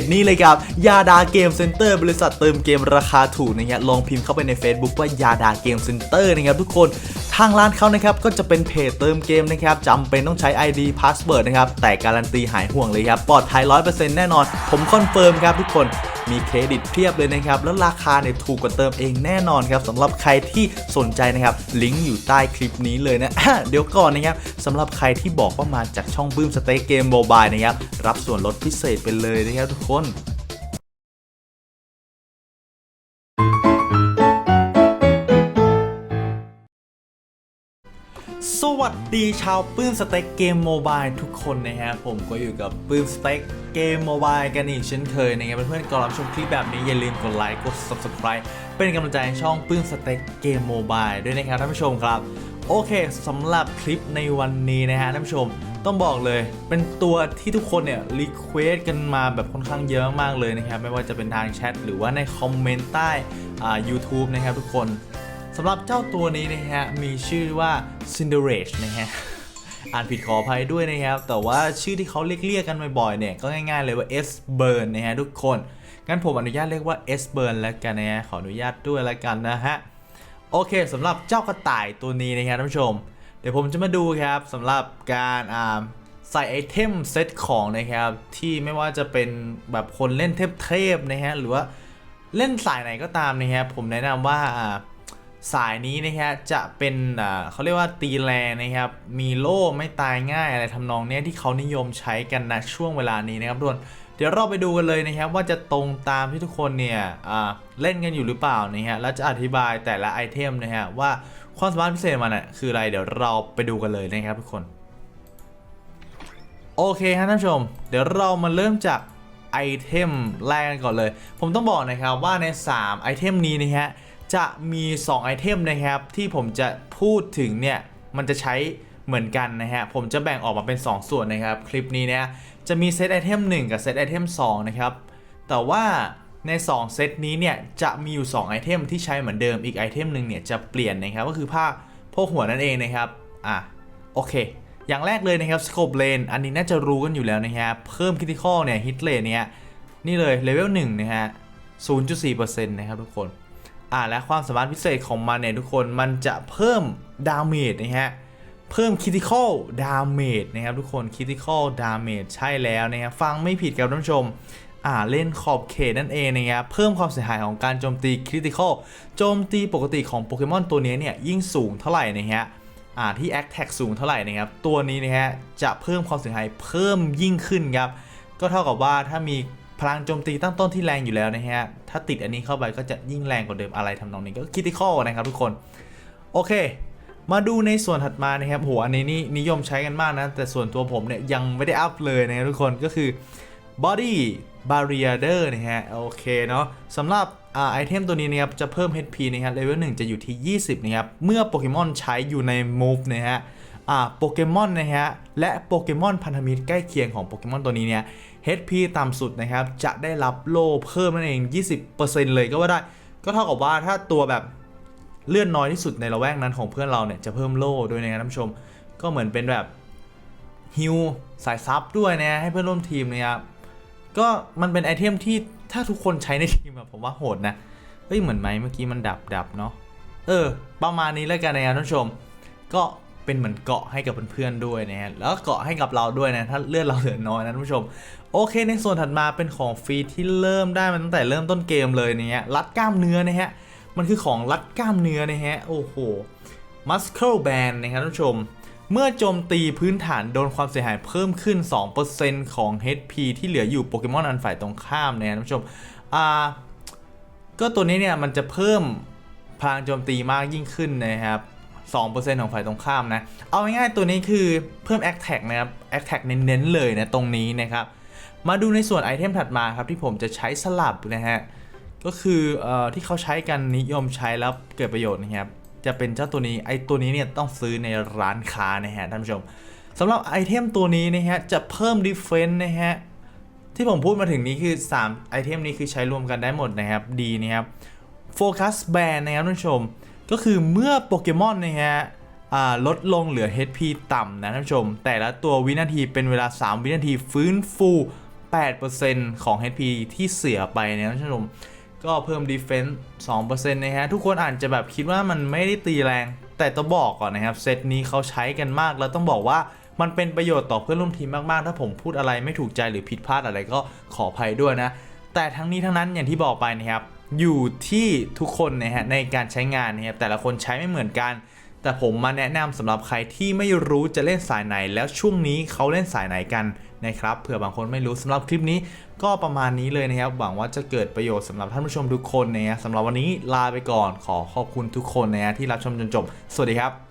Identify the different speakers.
Speaker 1: จนี้เลยครับยาดาเกมเซ็นเตอร์บริษัทเติมเกมราคาถูกนะครับลองพิมพ์เข้าไปใน Facebook ว่ายาดาเกมเซ็นเตอร์นะครับทุกคนทางร้านเขานะครับก็จะเป็นเพจเติมเกมนะครับจำเป็นต้องใช้ ID Password นะครับแต่การันตีหายห่วงเลยครับปลอดภัย100%แน่นอน ผมคอนเฟิร์มครับทุกคน มีเครดิตเพียบเลยนะครับ แล้วราคาเนี่ยถูกกว่าเติมเองแน่นอนครับสำหรับใครที่สนใจนะครับลิงก์อยู่ใต้คลิปนี้เลยนะเดี๋ยวก่อนนะครับสำหรับใครที่บอกว่ามาจากช่องบื้มสเต็กเกมโมบายนะครับรับส่วนลดพิเศษไปเลยนะครับทุกคน สวัสดีชาวปื้มสเต็กเกมโมบายทุกคนนะฮะผมก็อยู่กับปื้มสเต็กเกมโมบายกันอีกเช่นเคยนะครับเพื่อนๆก่อนรับชมคลิปแบบนี้อย่าลืมกดไลค์กด subscribe เป็นกำลังใจให้ช่องปื้มสเต็กเกมโมบายด้วยนะครับท่านผู้ชมครับโอเคสำหรับคลิปในวันนี้นะฮะท่านผู้ชมต้องบอกเลยเป็นตัวที่ทุกคนเนี่ยรีเควสกันมาแบบค่อนข้างเยอะมากเลยนะครับไม่ว่าจะเป็นทางแชทหรือว่าในคอมเมนต์ใต้อ่า YouTube นะครับทุกคน สำหรับเจ้าตัวนี้นะฮะ มีชื่อว่า Cinderage นะฮะ อ่านผิดขออภัยด้วยนะครับ แต่ว่าชื่อที่เขาเรียกเรียกกันบ่อยๆเนี่ย ก็ง่ายๆเลยว่า S Burn นะฮะทุกคน งั้นผมอนุญาตเรียกว่า S Burn แล้วกันนะฮะ ขออนุญาตด้วยแล้วกันนะฮะ โอเคสำหรับเจ้ากระต่ายตัวนี้นะครับท่านผู้ชม เดี๋ยวผมจะมาดูครับสำหรับการอ่าใส่ไอเทมเซตของนะครับ ที่ไม่ว่าจะเป็นแบบคนเล่นเทพๆนะฮะหรือว่าเล่นสายไหนก็ตามนะครับผมแนะนำว่า สายนี้นะฮะจะเป็นอ่าเขาเรียกว่าตีแรงนะครับมีโล่ไม่ตายง่ายอะไรทำนองเนี้ยที่เขานิยมใช้กันนะช่วงเวลานี้นะครับทุกคนเดี๋ยวเราไปดูกันเลยนะครับว่าจะตรงตามที่ทุกคนเนี่ยอ่าเล่นกันอยู่หรือเปล่านะฮะแล้วจะอธิบายแต่ละไอเทมนะฮะว่าความสามารถพิเศษมันอะคืออะไรเดี๋ยวเราไปดูกันเลยนะครับทุกคนโอเคครับท่านผู้ชม เดี๋ยวเรามาเริ่มจากไอเทมแรกกันก่อนเลย ผมต้องบอกนะครับว่าใน 3 ไอเทมนี้นะฮะ จะมี 2 ไอเทมนะครับ ที่ผมจะพูดถึงเนี่ย มันจะใช้เหมือนกันนะฮะ ผมจะแบ่งออกมาเป็น 2 ส่วนนะครับ คลิปนี้เนี่ยจะมีเซตไอเทม1กับเซตไอเทม2นะครับ แต่ว่าใน 2 เซตนี้เนี่ยจะมีอยู่ 2 ไอเทมที่ใช้เหมือนเดิมอีกไอเทมหนึ่งเนี่ยจะเปลี่ยนนะครับก็คือผ้าโพกหัวนั่นเองนะครับอะโอเค อย่างแรกเลยนะครับ Scope Lane อันนี้น่าจะรู้กันอยู่แล้วนะครับเพิ่ม Critical เนี่ย Hit Rate เนี่ยนี่เลยเลเวล1นะฮะ0.4%นะครับทุกคน อ่าและความสามารถพิเศษของมันเนี่ยทุกคนมันจะเพิ่มดาเมจนะฮะเพิ่ม Critical Damage นะครับทุกคน Critical Damage ใช่แล้วนะครับฟังไม่ผิดครับท่านผู้ชมอ่าเล่นขอบเขตนั่นเองนะครับเพิ่มความเสียหายของการโจมตี Critical โจมตีปกติของโปเกมอนตัวนี้เนี่ยยิ่งสูงเท่าไหร่นะฮะอ่าที่ a c t a c สูงเท่าไหร่นะครับตัวนี้นะฮะจะเพิ่มความเสียหายเพิ่มยิ่งขึ้นครับก็เท่ากับว่าถ้ามี พลังโจมตีตั้งต้นที่แรงอยู่แล้วนะฮะ ถ้าติดอันนี้เข้าไปก็จะยิ่งแรงกว่าเดิมอะไรทำนองนี้ก็คิด i ิคอนะครับทุกคน โอเค มาดูในส่วนถัดมานะครับโหอันนี้นี่นิยมใช้กันมากนะ แต่ส่วนตัวผมเนี่ยยังไม่ได้อัพเลยนะครับทุกคนก็คือ body barrier นะฮะโอเคเนาะสำหรับอ่าไอเทมตัวนี้นะครับจะเพิ่ม HP นะครับเลเวล1จะอยู่ที่ 20นะครับเมื่อโปเกมอนใช้อยู่ใน move นะฮะอ่าโปเกมอนนะฮะและโปเกมอนพันธมิตรใกล้เคียงของโปเกมอนตัวนี้เนี่ย HP ต่ำสุดนะครับ จะได้รับโล่เพิ่มนั่นเอง 20%เลยก็ว่าได้ ก็เท่ากับว่าถ้าตัวแบบเลื่อนน้อยที่สุดในละแวกนั้นของเพื่อนเราเนี่ยจะเพิ่มโล่ด้วยนะครับท่านผู้ชม ก็เหมือนเป็นแบบฮิวสายซับด้วยนะให้เพื่อนร่วมทีมนะครับก็มันเป็นไอเทมที่ถ้าทุกคนใช้ในทีมแบบผมว่าโหดนะเฮ้ยเหมือนไหมเมื่อกี้มันดับดับเนาะเออ ประมาณนี้แล้วกันนะครับท่านผู้ชม ก็ เป็นเหมือนเกาะให้กับเพื่อนๆด้วยนะฮะแล้วก็เกาะให้กับเราด้วยนะถ้าเลือดเราเหลือน้อยนะท่านผู้ชม โอเค ในส่วนถัดมาเป็นของฟรีที่เริ่มได้มาตั้งแต่เริ่มต้นเกมเลยเนี่ยรัดกล้ามเนื้อนะฮะมันคือของรัดกล้ามเนื้อนะฮะโอ้โห Muscle Band นะครับท่านผู้ชม เมื่อโจมตีพื้นฐานโดนความเสียหายเพิ่มขึ้น 2%ของ HP ที่เหลืออยู่โปเกมอนอันฝ่ายตรงข้ามเนี่ยท่านผู้ชมอ่าก็ตัวนี้เนี่ยมันจะเพิ่มพลังโจมตีมากยิ่งขึ้นนะครับ 2%ของฝ่ายตรงข้ามนะ เอาง่ายๆตัวนี้คือเพิ่ม a t t a c นะครับ a t t a c เน้นๆเลยนะตรงนี้นะครับ มาดูในส่วนไอเทมถัดมาครับที่ผมจะใช้สลับนะฮะ ก็คือออที่เขาใช้กันนิยมใช้แล้วเกิดประโยชน์นะครับจะเป็นเจ้าตัวนี้ไอตัวนี้เนี่ยต้องซื้อในร้านค้านะฮะท่านผู้ชมสำหรับไอเทมตัวนี้นะฮะจะเพิ่ม defense นะฮะที่ผมพูดมาถึงนี้คือ 3 ไอเทมนี้คือใช้รวมกันได้หมดนะครับดีนะครับโฟกัสแบนนะครับท่านผู้ชม ก็คือเมื่อโปเกมอนนะฮะลดลงเหลือ HP ต่ำนะท่านผู้ชม แต่ละตัววินาทีเป็นเวลา 3 วินาทีฟื้นฟู 8%ของ HP ที่เสียไปนะท่านผู้ชม ก็เพิ่ม defense 2%นะฮะ ทุกคนอาจจะแบบคิดว่ามันไม่ได้ตีแรง แต่ต้องบอกก่อนนะครับ เซตนี้เขาใช้กันมาก แล้วต้องบอกว่ามันเป็นประโยชน์ต่อเพื่อนร่วมทีมมาก ๆ ถ้าผมพูดอะไรไม่ถูกใจหรือผิดพลาดอะไรก็ขออภัยด้วยนะ แต่ทั้งนี้ทั้งนั้นอย่างที่บอกไปนะครับ อยู่ที่ทุกคนนะฮะในการใช้งานนะครับแต่ละคนใช้ไม่เหมือนกัน แต่ผมมาแนะนำสำหรับใครที่ไม่รู้จะเล่นสายไหน แล้วช่วงนี้เขาเล่นสายไหนกันนะครับเผื่อบางคนไม่รู้สำหรับคลิปนี้ก็ประมาณนี้เลยนะครับหวังว่าจะเกิดประโยชน์สำหรับท่านผู้ชมทุกคนนะฮะสำหรับวันนี้ลาไปก่อนขอขอบคุณทุกคนนะฮะที่รับชมจนจบ สวัสดีครับ